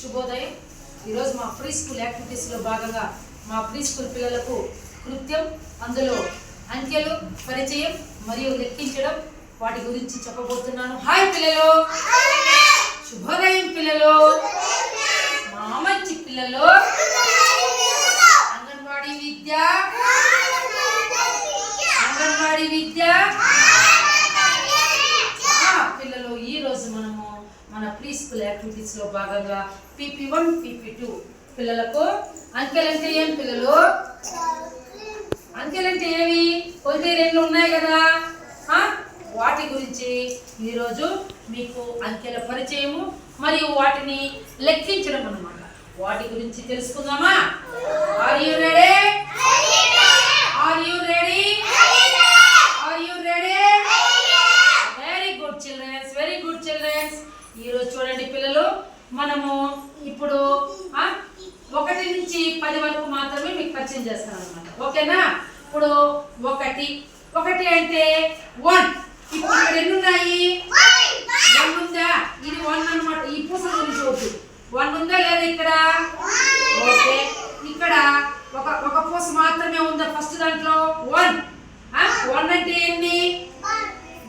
శుభోదయం. ఈరోజు మా ప్రీ స్కూల్ యాక్టివిటీస్లో భాగంగా మా ప్రీ స్కూల్ పిల్లలకు కృత్యం అందులో అంకెలు పరిచయం మరియు లెక్కించడం వాటి గురించి చెప్పబోతున్నాను. హాయ్ పిల్లలు! శుభోదయం పిల్లలు! మా మంచి పిల్లలు! అంగన్వాడీ విద్య! అంగన్వాడీ విద్య! పిల్లలు ఈ రోజు మనము మన ప్రీ స్కూల్ యాక్టివిటీస్లో భాగంగా పీపీ వన్ పీపీ టూ పిల్లలకు అంకెలంటే ఏం పిల్లలు? అంకెలంటే ఏవి? ఒకటి రెండు ఉన్నాయి కదా. వాటి గురించి ఈరోజు మీకు అంకెల పరిచయము మరియు వాటిని లెక్కించడం అన్నమాట. వాటి గురించి తెలుసుకుందామా? Are you ready are you ready are you ready very good childrens very good childrens ఈరోజు చూడండి పిల్లలు మనము ఇప్పుడు ఒకటి నుంచి పది వరకు మాత్రమే మీకు పరిచయం చేస్తాను అనమాట ఓకేనా? ఇప్పుడు ఒకటి. ఒకటి అంటే వన్ ఇప్పుడు ఇక్కడ ఎన్ని ఉన్నాయి వన్ ఉందా? ఇది వన్ అన్నమాట. ఈ పూస గురించి వద్దు వన్ ఉందా లేదా ఇక్కడ? ఓకే. ఇక్కడ ఒక ఒక పూస మాత్రమే ఉందా? ఫస్ట్ దాంట్లో వన్ అంటే ఎన్ని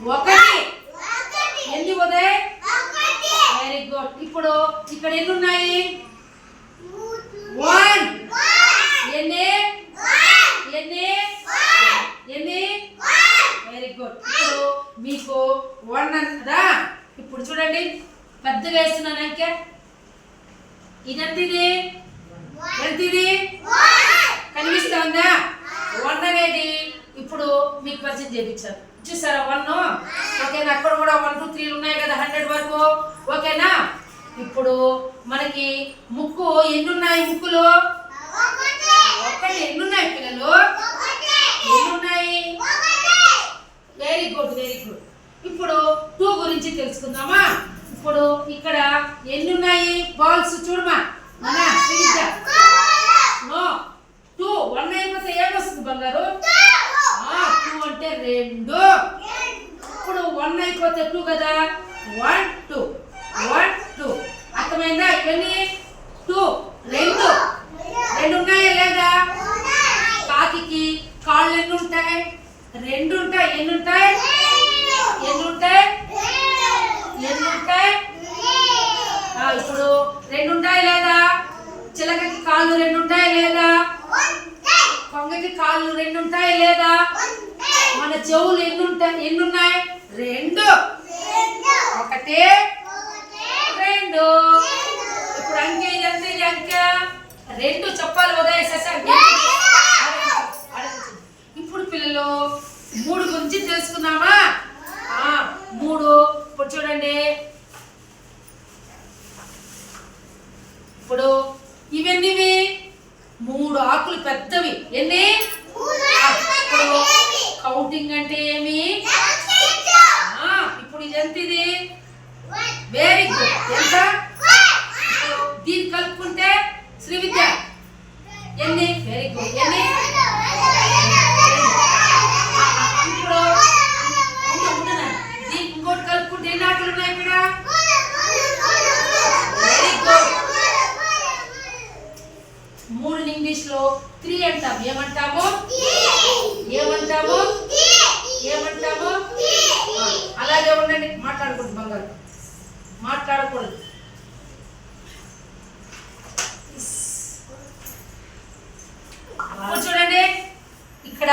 ఒకటి ఎన్ని ఉదయ్ వెరీ గుడ్ ఇప్పుడు ఇక్కడ ఎన్ని ఉన్నాయి వన్. ఎన్ని? ఎన్ని? ఎన్ని? వెరీ గుడ్ ఇప్పుడు మీకు వన్ అన్నదా? ఇప్పుడు చూడండి. పెద్దగా వేస్తున్నాను అంకె. ఇదెంత ఇది ఎంత ఇది కనిపిస్తా ఉందా? వన్ అనేది ఇప్పుడు మీకు పరిచయం చేయించారు చూసారా? వన్. ఓకేనా? అక్కడ కూడా వన్ టూ త్రీలు ఉన్నాయి కదా హండ్రెడ్ వరకు. ఓకేనా? ఇప్పుడు మనకి ముక్కు ఎన్ని ఉన్నాయి ముక్కులు? ఒక్కటి ఎన్నున్నాయి పిల్లలు? ఎన్నున్నాయి? వెరీ గుడ్ వెరీ గుడ్ ఇప్పుడు టూ గురించి తెలుసుకుందామా? ఇప్పుడు ఇక్కడ ఎన్ని ఉన్నాయి బాల్స్ చూడమా? మన శ్రీవిద్య నో టూ వన్ అయిపోతే ఏమొస్తుంది బంగారు టూ అంటే రెండు ఇప్పుడు వన్ అయిపోతే టూ కదా వన్ టూ వన్ టూ అర్థమైందా ఇవన్నీ టూ రెండు రెండు ఉన్నాయా లేదా కాకి కాళ్ళు ఎన్ని ఉంటాయి రెండు ఉంటాయి ఎన్ని ఉంటాయి ఎన్ని ఉంటాయి ఎన్ని ఉంటాయి ఆ, ఇప్పుడు రెండు ఉంటాయి లేదా? చిలకకి కాళ్ళు రెండు ఉంటాయి లేదా? కొంగకి కాళ్ళు రెండు ఉంటాయి లేదా? మన చెవులు ఎన్ని ఉంటాయి ఎన్ని ఉన్నాయి రెండు. ఒకటి. రెండు. ఇప్పుడు అంకె ఇది ఎంత? ఇది అంకె? రెండు చెప్పాలి ఉదయ ఇప్పుడు పిల్లలు మూడు గురించి తెలుసుకుందామా? ఆ, మూడు. ఇప్పుడు చూడండి ఇప్పుడు ఇవన్నీవి మూడు ఆకులు పెద్దవి ఎన్ని ఆ, ఇప్పుడు కౌంటింగ్ అంటే ఏమి ఆ, ఇప్పుడు ఇది ఎంత ఇది వెరీ గుడ్ ఎంత ఇప్పుడు దీన్ని కలుపుకుంటే శ్రీ విద్య ఎన్ని వెరీ గుడ్ ఎన్ని ఇప్పుడు ఉండు, ఉండు నాన్న. దీనికి ఇంకోటి కలుపుకుంటే ఎన్ని ఆటలు ఉన్నాయి ఇక్కడ వెరీ గుడ్ మూడు ఇంగ్లీష్లో త్రీ అంటాం ఏమంటాము ఏమంటాము ఏమంటాము ఆ, అలాగే ఉండండి మాట్లాడకూడదు బంగారు మాట్లాడకూడదు ఇప్పుడు చూడండి ఇక్కడ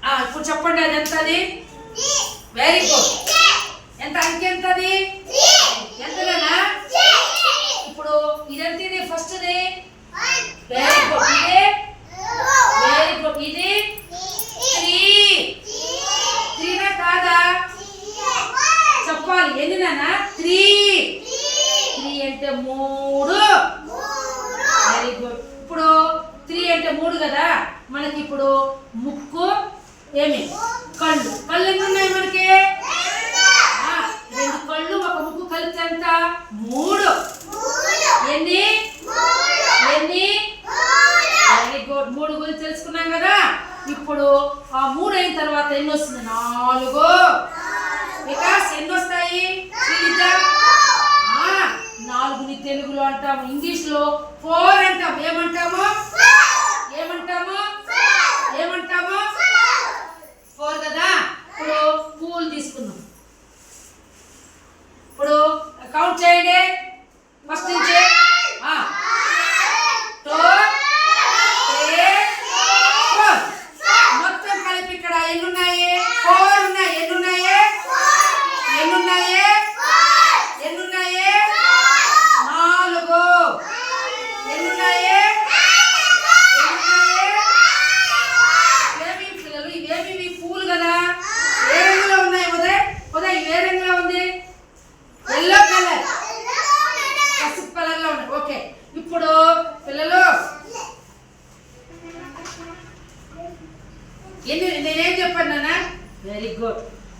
ఆ, ఇప్పుడు చెప్పండి అది ఎంత అది వెరీ గుడ్ ఎంత అంకె ఎంత అది ఎంతనా ఇప్పుడు ఇదెంత ఇది ఫస్ట్ ఇది? వెరీ గుడ్ ఇది? వెరీ గుడ్ ఇది త్రీ త్రీనా కాదా? చెప్పాలి. ఎన్ని నాన్న త్రీ త్రీ అంటే మూడు. వెరీ గుడ్ ఇప్పుడు త్రీ అంటే మూడు కదా? మనకి ఇప్పుడు ఏమి? కళ్ళు. కళ్ళు ఎన్ని ఉన్నాయి మనకి? రెండు కళ్ళు ఒక ముక్కు కలిపి ఎంత? మూడు. ఎన్ని? ఎన్ని? వెరీ గుడ్ మూడు గురించి తెలుసుకున్నాం కదా? ఇప్పుడు ఆ మూడు అయిన తర్వాత ఎన్ని వస్తుంది? నాలుగు. వికాస్ ఎన్ని వస్తాయి? నాలుగుని తెలుగులో అంటాము ఇంగ్లీష్లో ఫోర్ అంటాము ఏమంటాము? కౌంట్ చేయండి ఫస్ట్ నుంచి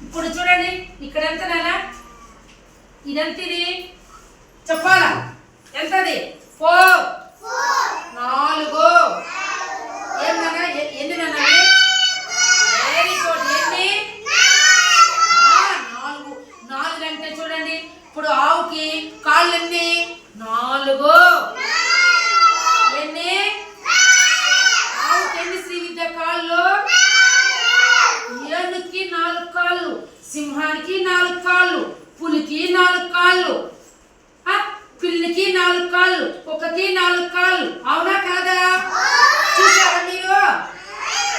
ఇప్పుడు చూడండి ఇక్కడ ఎంత నానా ఇదంత ఇది చెప్పాలా? ఎంతది? ఫోర్. నాలుగు. ఏం నానా ఎన్ని నానా వెరీ గుడ్ ఎన్ని? నాలుగు నాలుగు. అంటే చూడండి ఇప్పుడు ఆవుకి కాళ్ళన్నీ? నాలుగు. కాళ్ళు. పిల్లికి నాలుగు కాళ్ళు కుక్కకి నాలుగు కాళ్ళు. అవునా కాదా? చూసారా మీరు?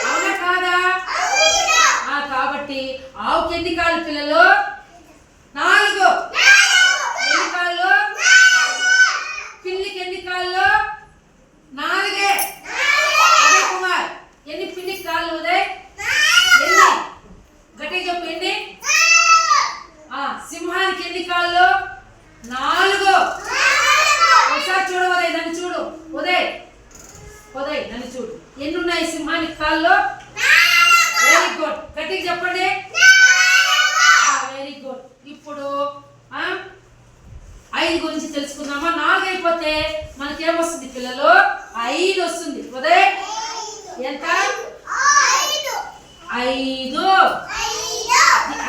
అవునా కాదా? కాబట్టి ఆవుకి ఎన్ని కాళ్ళు పిల్లలు? ఐదు వస్తుంది. ఉదయ్ ఎంత? ఐదు.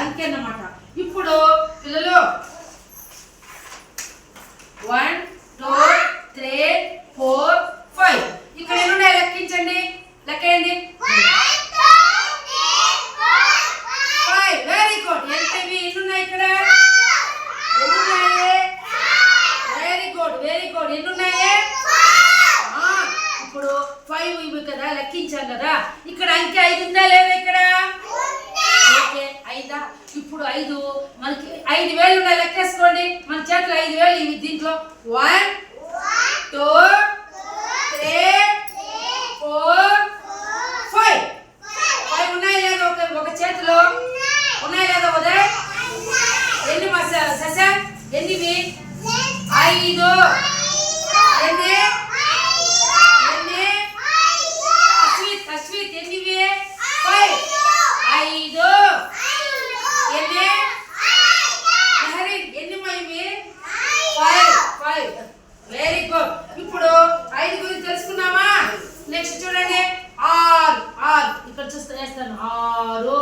అంకెన్నమాట. ఇప్పుడు పిల్లలు one two three four five. ఇక్కడ ఎన్నున్నాయి లెక్కించండి. లెక్కేయండి ఇచ్చాం కదా. ఇక్కడ అంకె ఐదు ఉందా లేదా ఇక్కడ? ఓకే ఐదా. ఇప్పుడు ఐదు. మనకి ఐదు వేలు ఉన్నాయి. లెక్కేసుకోండి. మన చేతిలో ఐదు వేలు ఇవి. దీంట్లో one two three four five. Five ఉన్నాయి లేదా ఒక ఒక చేతిలో? ఉన్నాయి లేదా ఉదయ్? ఎన్ని మా శశ ఎన్నివి? ఐదు. ఎన్ని? చేస్తాను ఆరు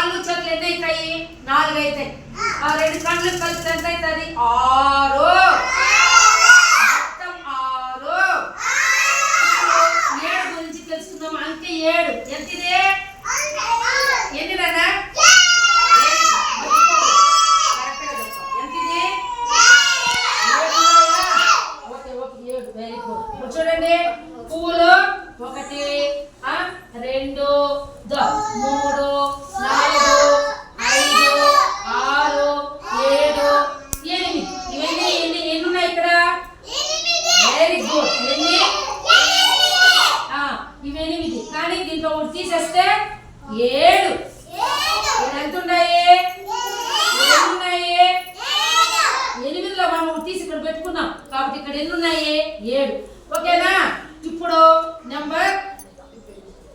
కాళ్ళు చేతులు ఎన్ని అవుతాయి? నాలుగు అవుతాయి. ఆ రెండు కళ్ళు కలిసి ఎంత అవుతుంది? ఆరు.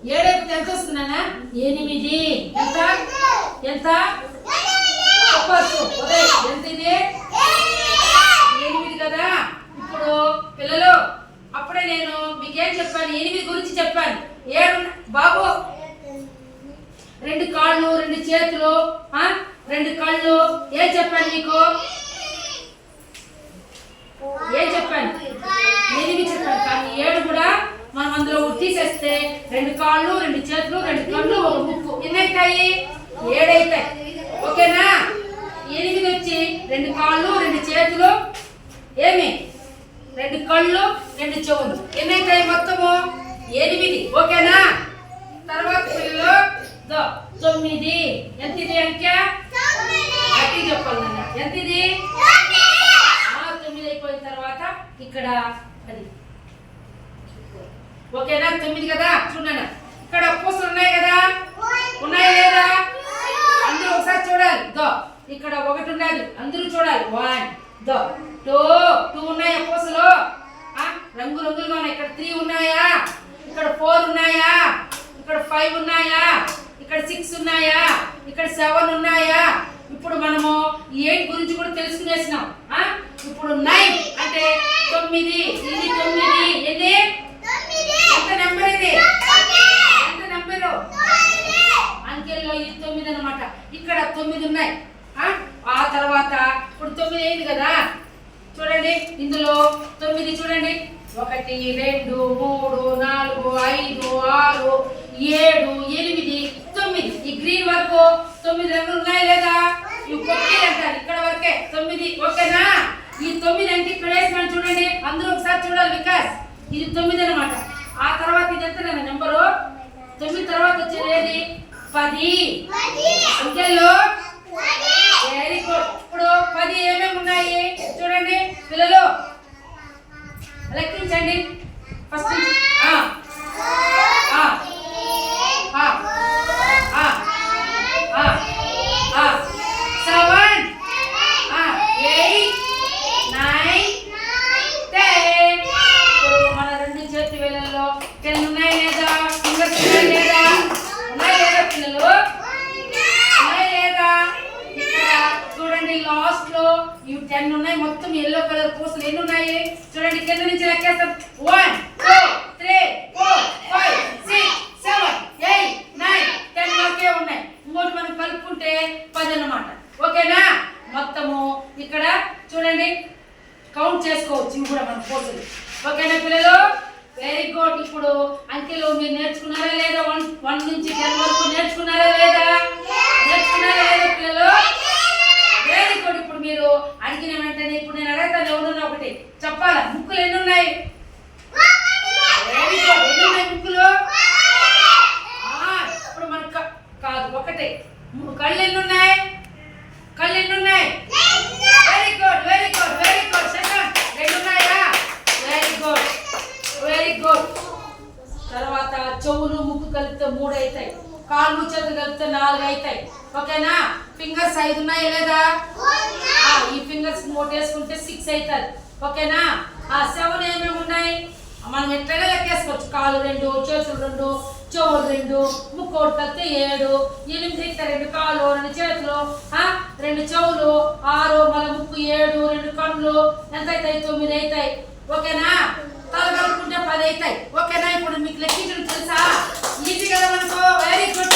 ఏడైతే ఎంత వస్తున్నానా ఎనిమిది. ఎంత? ఎంత? ఎంత ఇది? ఎనిమిది కదా? ఇప్పుడు పిల్లలు అప్పుడే నేను మీకేం చెప్పాను? ఎనిమిది గురించి చెప్పాను. ఏడు బాబు రెండు కాళ్ళు రెండు చేతులు రెండు కళ్ళు. ఏం చెప్పాను మీకు ఏం చెప్పాను ఎనిమిది చెప్పాను కానీ ఏడు కూడా మనం అందులో ఒకటి తీసేస్తే రెండు కాళ్ళు రెండు చేతులు రెండు కళ్ళు ఒక ముక్కు. ఎన్నైతాయి? ఏడైతాయి. ఓకేనా? ఎనిమిది వచ్చి రెండు కాళ్ళు రెండు చేతులు. ఏమి? రెండు కళ్ళు రెండు చెవులు. ఎన్నైతాయి మొత్తము? ఎనిమిది. ఓకేనా? తర్వాత పిల్లలు తొమ్మిది. ఎంత ఇది అంక? అది చెప్పాలి ఎంత ఇది తొమ్మిది అయిపోయిన తర్వాత ఇక్కడ ఓకేనా? తొమ్మిది కదా? చూడండి. ఇక్కడ పూసలు ఉన్నాయి కదా? ఉన్నాయా లేదా? అందరూ ఒకసారి చూడాలి. దో ఇక్కడ ఒకటి ఉండాలి. అందరూ చూడాలి. వన్ దో టూ టూ ఉన్నాయా పూసలు రంగు రంగులుగా ఉన్నాయి. ఇక్కడ త్రీ ఉన్నాయా? ఇక్కడ ఫోర్ ఉన్నాయా? ఇక్కడ ఫైవ్ ఉన్నాయా? ఇక్కడ సిక్స్ ఉన్నాయా? ఇక్కడ సెవెన్ ఉన్నాయా? ఇప్పుడు మనము ఈ ఎయిట్ గురించి కూడా తెలుసుకునేసినాం. ఆ? ఇప్పుడు నైన్ అంటే తొమ్మిది. ఇది తొమ్మిది? ఎన్ని ఎంత నెంబర్ ఇది ఎంత నెంబరు అంకెల్లో ఇది తొమ్మిది అన్నమాట ఇక్కడ తొమ్మిది ఉన్నాయి. ఆ? ఆ తర్వాత ఇప్పుడు తొమ్మిది అయింది కదా. చూడండి ఇందులో తొమ్మిది చూడండి. ఒకటి రెండు మూడు నాలుగు ఐదు ఆరు ఏడు ఎనిమిది తొమ్మిది. ఈ గ్రీన్ వరకు తొమ్మిది రంగులు ఉన్నాయి లేదా? ఇవి కొట్టి అంటారు. ఇక్కడ వరకే తొమ్మిది ఓకేనా? ఈ తొమ్మిది అంటే ఇక్కడ వేసినాను చూడండి. అందరూ ఒకసారి చూడాలి వికాస్. ఇది తొమ్మిది అనమాట ఆ తర్వాత ఇది ఎంత నెంబరు? తొమ్మిది తర్వాత వచ్చేది ఏది? పది. వెరీ గుడ్ ఇప్పుడు పది ఏమేమి ఉన్నాయి? చూడండి. పిల్లలు లెక్కించండి. ఫస్ట్ నుంచి. ఆ, ఆ, ఆ, ఆ, ఆ, ఆ. సెవెన్ ఆ, ఎయిట్ నైన్ టెన్ ఇప్పుడు మన రెండు చేతి వేలల్లో టెన్ ఉన్నాయి లేదా ఫింగర్స్ ఉన్నాయి లేదా ఉన్నాయి లేదా పిల్లలు ఉన్నాయి లేదా ఇక్కడ చూడండి లాస్ట్లో ఇవి టెన్ ఉన్నాయి మొత్తం ఎల్లో కలర్ పూసలు ఎన్ని ఉన్నాయి చూడండి కింద నుంచి లెక్కేస్తాం one two three four five six seven eight nine ten వరకే ఉన్నాయి ఇంకోటి మనం కలుపుకుంటే పది అన్నమాట ఓకేనా మొత్తము ఇక్కడ చూడండి కౌంట్ చేసుకోవచ్చు ఇవి కూడా మన పూసలు ఓకేనా పిల్లలు వెరీ గుడ్ ఇప్పుడు అంకెలు మీరు నేర్చుకున్నారా లేదా వన్ వన్ నుంచి టెన్ వరకు నేర్చుకున్నారా లేదా నేర్చుకున్నారా లేదా పిల్లలు వెరీ గుడ్ ఇప్పుడు మీరు అడిగిన వెంటనే ఇప్పుడు నేను అడుగుతాను ఎవరున్నా ఒకటి ముక్కులు ఎన్ని ఉన్నాయి? వెరీ గుడ్ ఎన్ని ఉన్నాయి ముక్కులు ఆ, ఇప్పుడు మన కాదు ఒకటే. కళ్ళు ఎన్ని ఉన్నాయి? కళ్ళు ఎన్ని ఉన్నాయి? Very good very good very good second రెండు ఉన్నాయా? వెరీ గుడ్ వెరీ గుడ్ తర్వాత చెవులు ముక్కు కలిపితే మూడు అవుతాయి కాళ్ళు చేతులు కలిపితే నాలుగు అవుతాయి ఓకేనా? ఫింగర్స్ ఐదు ఉన్నాయి లేదా? ఈ ఫింగర్స్ మూడు వేసుకుంటే సిక్స్ అవుతుంది ఓకేనా? ఆ సెవెన్ ఏమేమి ఉన్నాయి? మనం ఎట్లనే లెక్కేసుకోవచ్చు. కాలు రెండు చేతులు రెండు చెవులు రెండు ముక్కోటి ఒకటి ఏడు ఎనిమిది రెండు కాలు రెండు చేతులు రెండు చెవులు ఆరు మన ముక్కు ఏడు రెండు కళ్ళు. ఎంత అవుతాయి తొమ్మిది అవుతాయి ఓకేనా? తల కలుపుకుంటే పది అవుతాయి ఓకేనా? ఇప్పుడు మీకు లెక్కించడం తెలుసా? ఈజీ కదా మనకు వెరీ గుడ్